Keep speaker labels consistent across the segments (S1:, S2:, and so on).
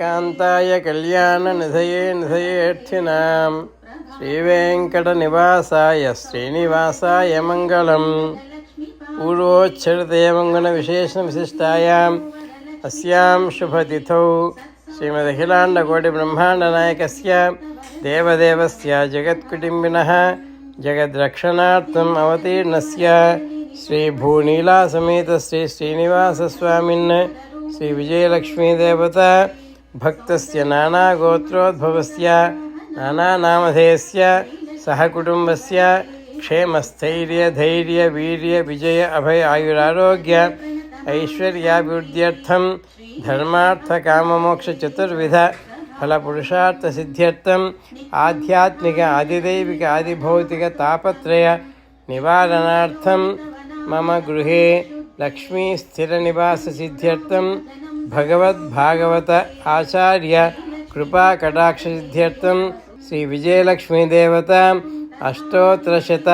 S1: కాంతాయ కళ్యాణ నిధయే నిధయేర్థినాం శ్రీవేంకటనివాసాయ శ్రీనివాసాయ మంగళం. పూర్వోచ్చరిదేవంగుణ విశేషణ విశిష్టాయాం. అస్యాం శుభతిథౌ. శ్రీమదఖిలాండకోటి బ్రహ్మాండనాయకస్య దేవదేవస్య జగత్కుటుంబిన. జగద్రక్షణార్థం అవతీర్ణస్య. శ్రీభూనీలాసమేత శ్రీ శ్రీనివాసస్వామిన్. శ్రీ విజయలక్ష్మీదేవత. भक्त भक्तस्य नानागोत्रोद्भवस्य, नानानामधेयस्य, सहकुटुम्बस्य विजय, अभय, आयुरारोग्य, ऐश्वर्याभिवृद्ध्यर्थं धर्मार्थकाममोक्षचतुर्विध फलपुरुषार्थसिद्ध्यर्थम् आध्यात्मिक, आदिदैविक तापत्रय निवारणार्थम मम गृहे लक्ष्मीस्थिरनिवाससिद्ध्यर्थं भगवद्भागवत आचार्य कृपाकक्ष श्री विजयलक्ष्मीदेवता अष्टोत्तरशत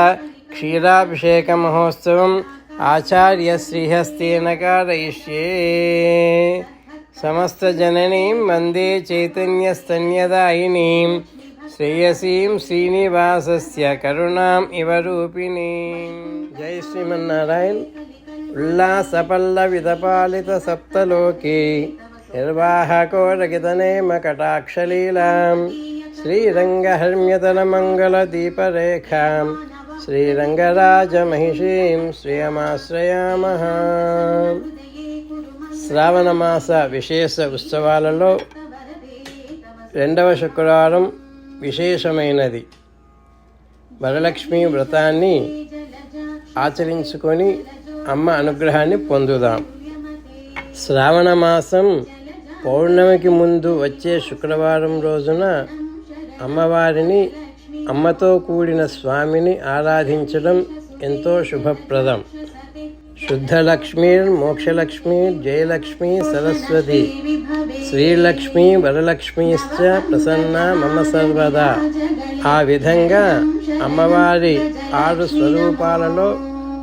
S1: क्षीराभिषेकमहोत्सवम् आचार्यश्रीहस्तेन कारयिष्ये समस्तजननीं वंदे चैतन्यस्तन्यदायिनीं श्रेयसीं श्रीनिवासस्य करुणाम् इव रूपिणीं। जय श्रीमन्नारायण। క్షీరాభిషేక మహోత్సవం ఆచార్య నిర్వాహకో కారయిష్యే సమస్తజననీం వందే చైతన్యస్తన్యదాయినీం శ్రేయసీం శ్రీనివాసస్య ఉల్లాసపల్లవిదపాలిత శ్రీరంగహర్మ్యతనమంగళదీపరేఖాం. శ్రీరంగరాజమహిషీం శ్రావణమాస విశేష ఉత్సవాలలో రెండవ శుక్రవారం విశేషమైనది. వరలక్ష్మి వ్రతాన్ని ఆచరించుకొని అమ్మ అనుగ్రహాన్ని పొందుదాం. శ్రావణ మాసం పౌర్ణమికి ముందు వచ్చే శుక్రవారం రోజున అమ్మవారిని అమ్మతో కూడిన స్వామిని ఆరాధించడం ఎంతో శుభప్రదం. శుద్ధలక్ష్మి మోక్షలక్ష్మి జయలక్ష్మి సరస్వతి శ్రీలక్ష్మి వరలక్ష్మీశ్చ ప్రసన్న మమ సర్వదా. ఆ విధంగా అమ్మవారి ఆరు స్వరూపాలలో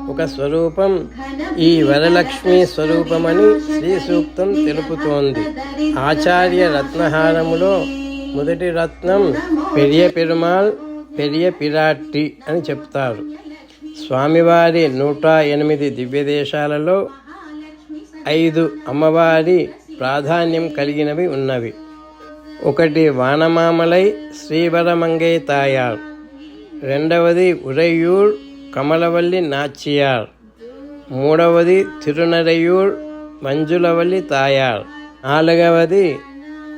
S1: ఒక స్వరూపం ఈ వరలక్ష్మి స్వరూపమని శ్రీ సూక్తం తెలుపుతోంది. ఆచార్య రత్నహారములో మొదటి రత్నం పెరియ పెరుమాల్ పెరియ పిరాట్టి అని చెప్తారు. స్వామివారి నూట ఎనిమిది దివ్యదేశాలలో ఐదు అమ్మవారి ప్రాధాన్యం కలిగినవి ఉన్నవి. ఒకటి వానమామలై శ్రీవరమంగై తాయార్ రెండవది ఉరయ్యూర్ కమలవల్లి నాచియార్. మూడవది తిరునరయూర్ మంజులవల్లి తాయార్. నాలుగవది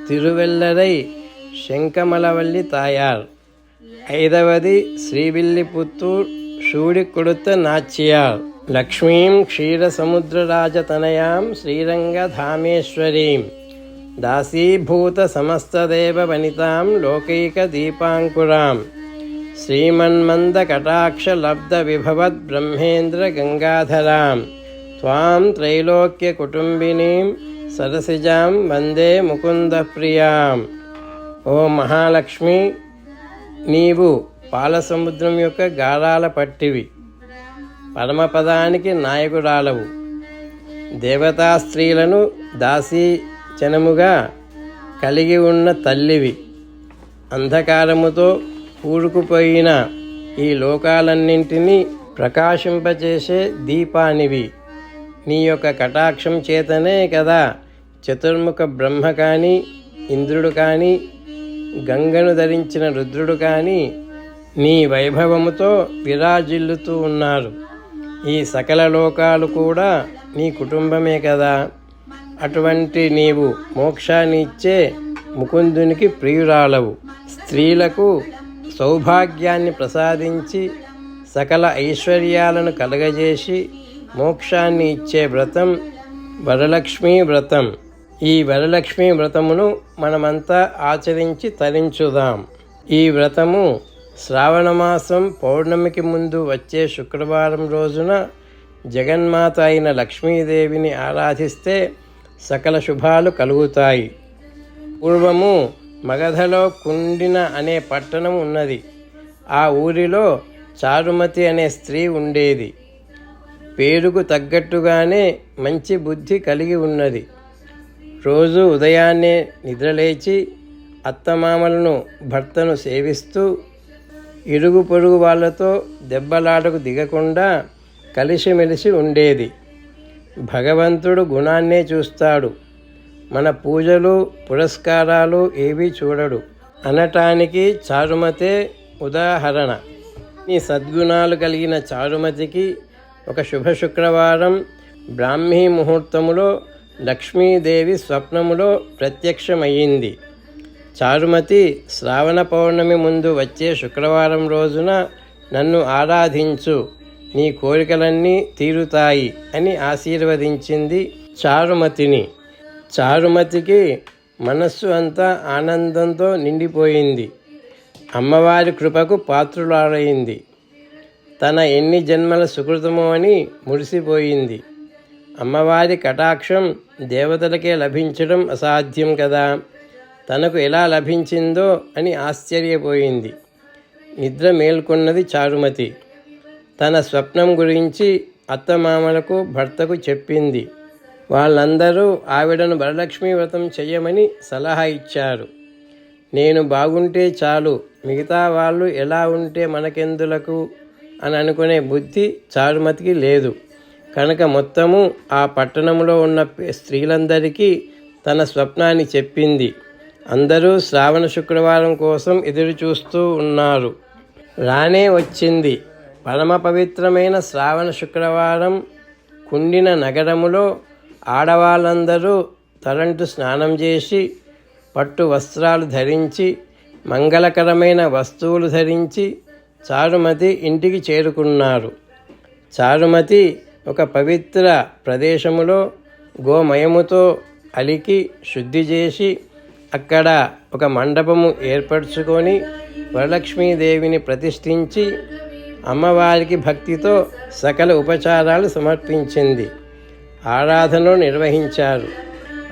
S1: తిరువెల్లరై శంకమలవల్లి తాయార్. ఐదవది శ్రీవిల్లిపుత్తూర్ షూడి కొడుత నాచ్యార్. లక్ష్మీం క్షీరసముద్రరాజతనయాం శ్రీరంగధామేశ్వరీం. దాసీభూత సమస్తదేవ వనితాం లోకైక దీపాంకురాం. శ్రీమన్మంద కటాక్ష లబ్ధ విభవద్ బ్రహ్మేంద్ర గంగాధరాం త్వాం త్రైలోక్య కుటుంబినీం సరసిజాం వందే ముకుంద ప్రియాం ఓ మహాలక్ష్మి నీవు పాలసముద్రం యొక్క గారాల పట్టివి. పరమపదానికి నాయకురాలవు. దేవతా స్త్రీలను దాసీచనముగా కలిగి ఉన్న తల్లివి. అంధకారముతో ఊరుకుపోయిన ఈ లోకాలన్నింటినీ ప్రకాశింపచేసే దీపానివి. నీ యొక్క కటాక్షం చేతనే కదా చతుర్ముఖ బ్రహ్మ కానీ ఇంద్రుడు కానీ గంగను ధరించిన రుద్రుడు కానీ నీ వైభవముతో విరాజిల్లుతూ ఉన్నారు. ఈ సకల లోకాలు కూడా నీ కుటుంబమే కదా. అటువంటి నీవు మోక్షాన్ని ఇచ్చే ముకుందునికి ప్రియురాలవు. స్త్రీలకు సౌభాగ్యాన్ని ప్రసాదించి సకల ఐశ్వర్యాలను కలగజేసి మోక్షాన్ని ఇచ్చే వ్రతం వరలక్ష్మీ వ్రతం. ఈ వరలక్ష్మీ వ్రతమును మనమంతా ఆచరించి తరించుదాం. ఈ వ్రతము శ్రావణమాసం పౌర్ణమికి ముందు వచ్చే శుక్రవారం రోజున జగన్మాత అయిన లక్ష్మీదేవిని ఆరాధిస్తే సకల శుభాలు కలుగుతాయి. పూర్వము మగధలో కుండిన అనే పట్టణం ఉన్నది. ఆ ఊరిలో చారుమతి అనే స్త్రీ ఉండేది. పేరుకు తగ్గట్టుగానే మంచి బుద్ధి కలిగి ఉన్నది. రోజు ఉదయాన్నే నిద్రలేచి అత్తమామలను భర్తను సేవిస్తూ ఇరుగు పొరుగు వాళ్ళతో దెబ్బలాటకు దిగకుండా కలిసిమెలిసి ఉండేది. భగవంతుడు గుణాన్నే చూస్తాడు. మన పూజలు పురస్కారాలు ఏవీ చూడడు. అనటానికి చారుమతే ఉదాహరణ. ఈ సద్గుణాలు కలిగిన చారుమతికి ఒక శుభ శుక్రవారం బ్రాహ్మీ ముహూర్తములో లక్ష్మీదేవి స్వప్నములో ప్రత్యక్షమయ్యింది. చారుమతి శ్రావణ పౌర్ణమి ముందు వచ్చే శుక్రవారం రోజున నన్ను ఆరాధించు. నీ కోరికలన్నీ తీరుతాయి అని ఆశీర్వదించింది చారుమతిని. చారుమతికి మనస్సు అంతా ఆనందంతో నిండిపోయింది. అమ్మవారి కృపకు పాత్రులాడైంది తన ఎన్ని జన్మల సుకృతమో అని మురిసిపోయింది. అమ్మవారి కటాక్షం దేవతలకే లభించడం అసాధ్యం కదా. తనకు ఎలా లభించిందో అని ఆశ్చర్యపోయింది. నిద్ర మేల్కొన్నది చారుమతి. తన స్వప్నం గురించి అత్తమామలకు భర్తకు చెప్పింది. వాళ్ళందరూ ఆవిడను వరలక్ష్మి వ్రతం చెయ్యమని సలహా ఇచ్చారు. నేను బాగుంటే చాలు మిగతా వాళ్ళు ఎలా ఉంటే మనకెందులకు? అని అనుకునే బుద్ధి చారుమతికి లేదు. కనుక మొత్తము ఆ పట్టణంలో ఉన్న స్త్రీలందరికీ తన స్వప్నాన్ని చెప్పింది. అందరూ శ్రావణ శుక్రవారం కోసం ఎదురు చూస్తూ ఉన్నారు. రానే వచ్చింది. పరమ పవిత్రమైన శ్రావణ శుక్రవారం కుండిన నగరములో ఆడవాళ్ళందరూ తలంటు స్నానం చేసి పట్టు వస్త్రాలు ధరించి మంగళకరమైన వస్తువులు ధరించి చారుమతి ఇంటికి చేరుకున్నారు. చారుమతి ఒక పవిత్ర ప్రదేశములో గోమయముతో అలికి శుద్ధి చేసి అక్కడ ఒక మండపము ఏర్పరచుకొని వరలక్ష్మీదేవిని ప్రతిష్ఠించి అమ్మవారికి భక్తితో సకల ఉపచారాలు సమర్పించింది. ఆరాధనలు నిర్వహించారు.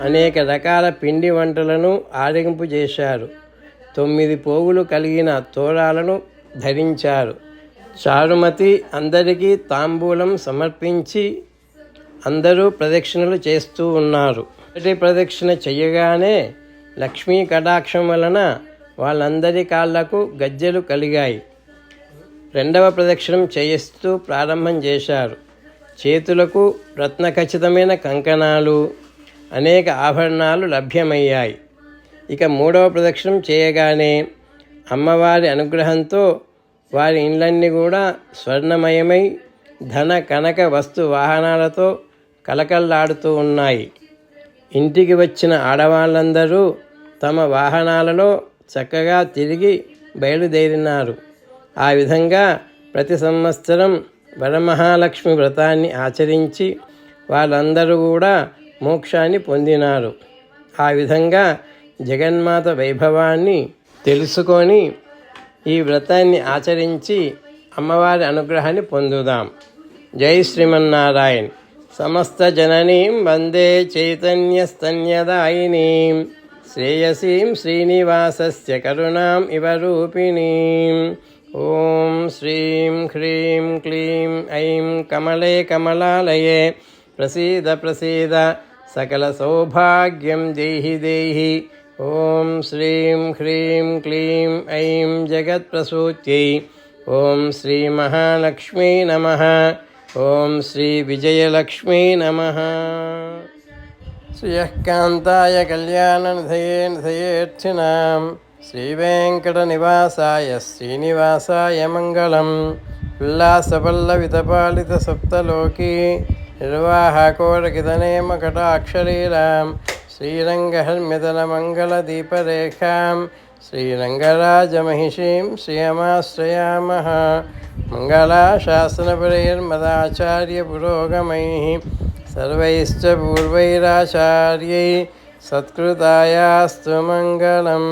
S1: అనేక రకాల పిండి వంటలను ఆరగింపు చేశారు. తొమ్మిది పోగులు కలిగిన తోరాలను ధరించారు. చారుమతి అందరికీ తాంబూలం సమర్పించి అందరూ ప్రదక్షిణలు చేస్తూ ఉన్నారు. మొదటి ప్రదక్షిణ చెయ్యగానే లక్ష్మీ కటాక్షం వలన వాళ్ళందరి కాళ్ళకు గజ్జెలు కలిగాయి. రెండవ ప్రదక్షిణం చేయిస్తూ ప్రారంభం చేశారు. చేతులకు రత్నఖచ్చితమైన కంకణాలు అనేక ఆభరణాలు లభ్యమయ్యాయి. ఇక మూడవ ప్రదక్షిణం చేయగానే అమ్మవారి అనుగ్రహంతో వారి ఇండ్లన్నీ కూడా స్వర్ణమయమై ధన కనక వస్తు వాహనాలతో కలకల్లాడుతూ ఉన్నాయి. ఇంటికి వచ్చిన ఆడవాళ్ళందరూ తమ వాహనాలలో చక్కగా తిరిగి బయలుదేరినారు. ఆ విధంగా ప్రతి సంవత్సరం వరమహాలక్ష్మి వ్రతాన్ని ఆచరించి వాళ్ళందరూ కూడా మోక్షాన్ని పొందినారు. ఆ విధంగా జగన్మాత వైభవాన్ని తెలుసుకొని ఈ వ్రతాన్ని ఆచరించి అమ్మవారి అనుగ్రహాన్ని పొందుదాం. జై శ్రీమన్నారాయణ్. సమస్త జననీం వందే చైతన్యస్తన్యదాయినీం. శ్రేయసీం శ్రీనివాసస్య కరుణాం ఇవ రూపిణీం. ఓం శ్రీం హ్రీం క్లీం ఐం కమలే కమలాలయే ప్రసీద ప్రసీద సకల సౌభాగ్యం దేహి దేహి ఓం శ్రీం హ్రీం క్లీం ఐం జగత్ప్రసూత్యై ఓం శ్రీ మహాలక్ష్మీ నమ ఓం శ్రీ విజయలక్ష్మీ నమ శ్రియకాంతాయ కళ్యాణనిధయే నిధయేర్థినాం శ్రీవేంకటనివాసాయ శ్రీనివాసాయ మంగళం ఉల్లాసపల్లవితపాలిత సప్తలోకీ నిర్వాహకోరకితనేమ కటాక్షరీరాం శ్రీరంగహర్మ్యతనమంగళదీపరేఖాం శ్రీరంగరాజమహిషీం శ్రియమాశ్రయామः मङ्गलाशासनपरैर्मदाचार्यपुरोगमैः सर्वैश्च पूर्वैराचार्यै सत्कृतायास्तु मङ्गलं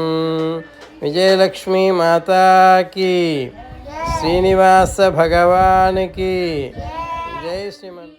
S1: विजयलक्ष्मी माता की। श्रीनिवास भगवान की। जय श्रीमन्